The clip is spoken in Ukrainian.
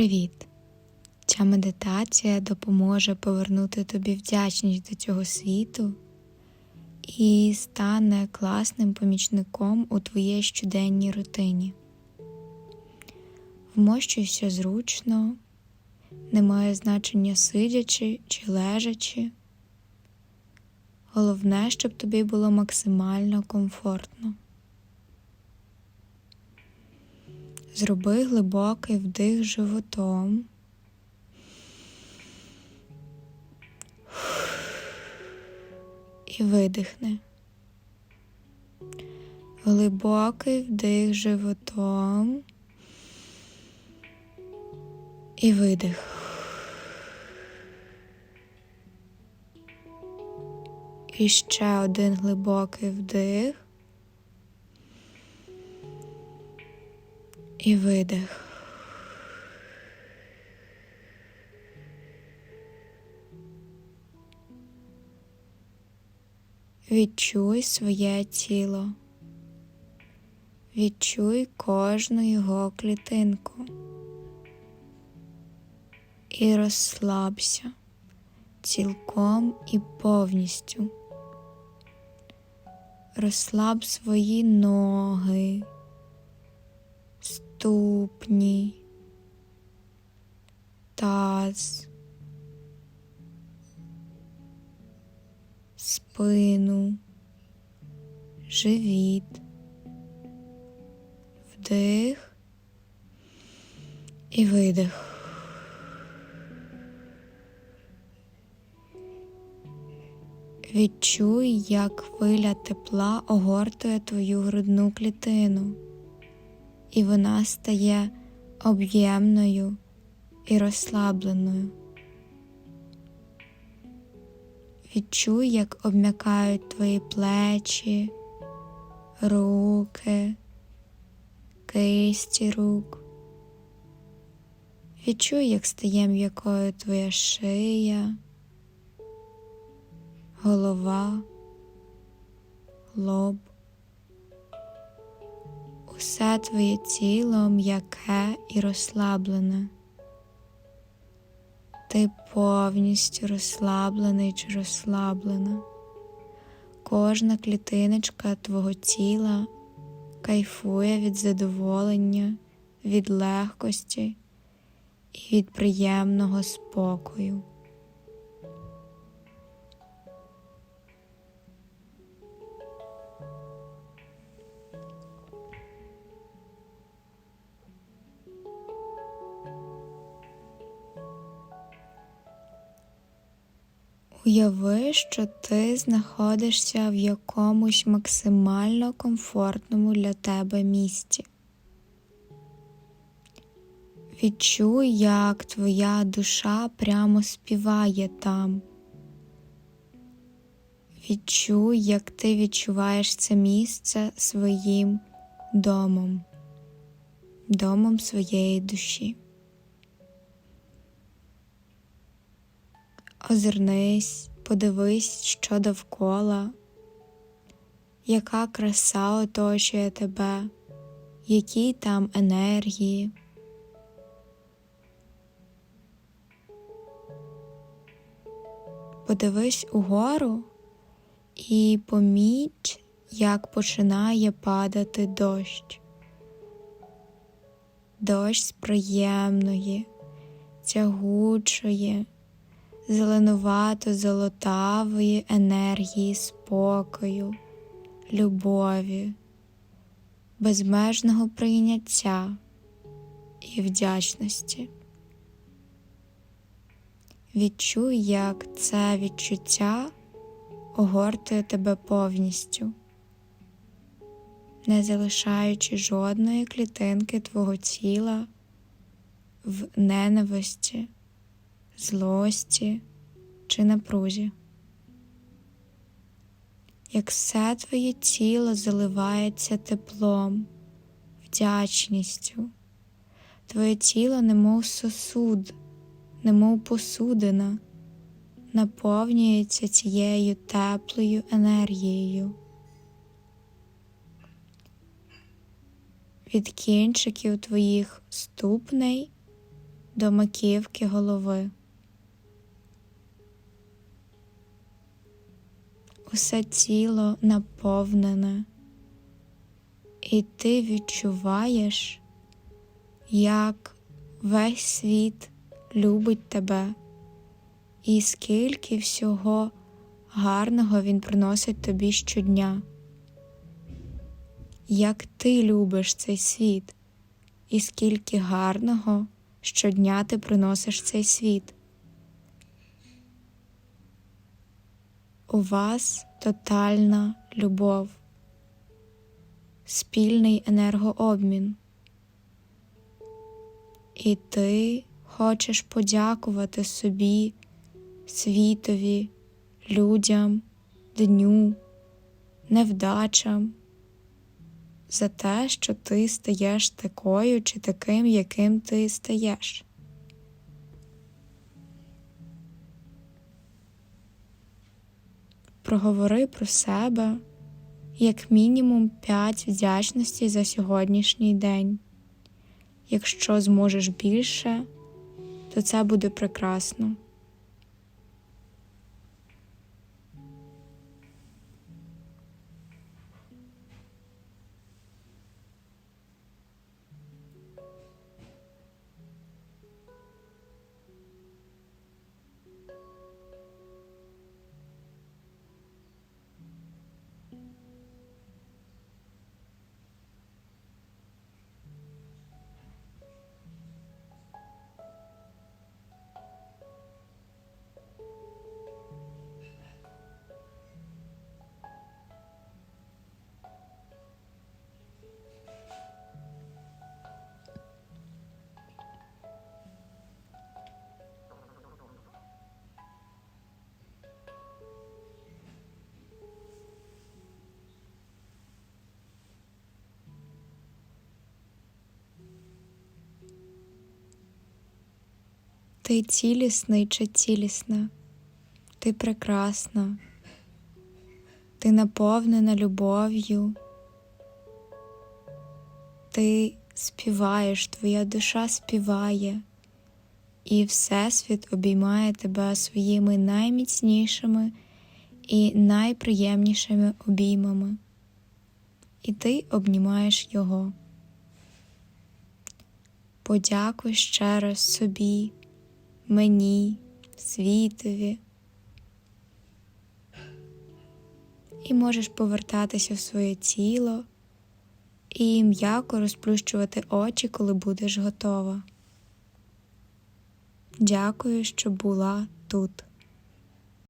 Привіт! Ця медитація допоможе повернути тобі вдячність до цього світу і стане класним помічником у твоїй щоденній рутині. Вмощуйся зручно, немає значення сидячи чи лежачи. Головне, щоб тобі було максимально комфортно. Зроби глибокий вдих животом. І видихни. Глибокий вдих животом. І видих. І ще один глибокий вдих. І видих. Відчуй своє тіло. Відчуй кожну його клітинку. І розслабся цілком і повністю. Розслаб свої ноги ступні, таз, спину, живіт, вдих і видих. Відчуй, як хвиля тепла огортує твою грудну клітину і вона стає об'ємною і розслабленою. Відчуй, як обм'якають твої плечі, руки, кисті рук. Відчуй, як стає м'якою твоя шия, голова, лоб все твоє тіло м'яке і розслаблене. Ти повністю розслаблений чи розслаблена. Кожна клітиночка твого тіла кайфує від задоволення, від легкості і від приємного спокою. Уяви, що ти знаходишся в якомусь максимально комфортному для тебе місці. Відчуй, як твоя душа прямо співає там. Відчуй, як ти відчуваєш це місце своїм домом, домом своєї душі. Озирнись, подивись, що довкола, яка краса оточує тебе, які там енергії. Подивись угору і поміть, як починає падати дощ. Дощ з приємної, тягучої зеленувато золотавої енергії спокою, любові, безмежного прийняття і вдячності. Відчуй, як це відчуття огортує тебе повністю, не залишаючи жодної клітинки твого тіла в ненависті злості чи напрузі. Як все твоє тіло заливається теплом, вдячністю, твоє тіло немов сосуд, немов посудина, наповнюється цією теплою енергією. Від кінчиків твоїх ступней до маківки голови. Усе тіло наповнене, і ти відчуваєш, як весь світ любить тебе, і скільки всього гарного він приносить тобі щодня. Як ти любиш цей світ, і скільки гарного щодня ти приносиш цей світ. У вас тотальна любов, спільний енергообмін. І ти хочеш подякувати собі, світові, людям, дню, невдачам за те, що ти стаєш такою чи таким, яким ти стаєш. Проговори про себе як мінімум 5 вдячностей за сьогоднішній день. Якщо зможеш більше, то це буде прекрасно. Ти цілісний чи цілісна, ти прекрасна, ти наповнена любов'ю, ти співаєш, твоя душа співає, і Всесвіт обіймає тебе своїми найміцнішими і найприємнішими обіймами, і ти обнімаєш його. Подякуй ще раз собі мені, світові. І можеш повертатися в своє тіло і м'яко розплющувати очі, коли будеш готова. Дякую, що була тут.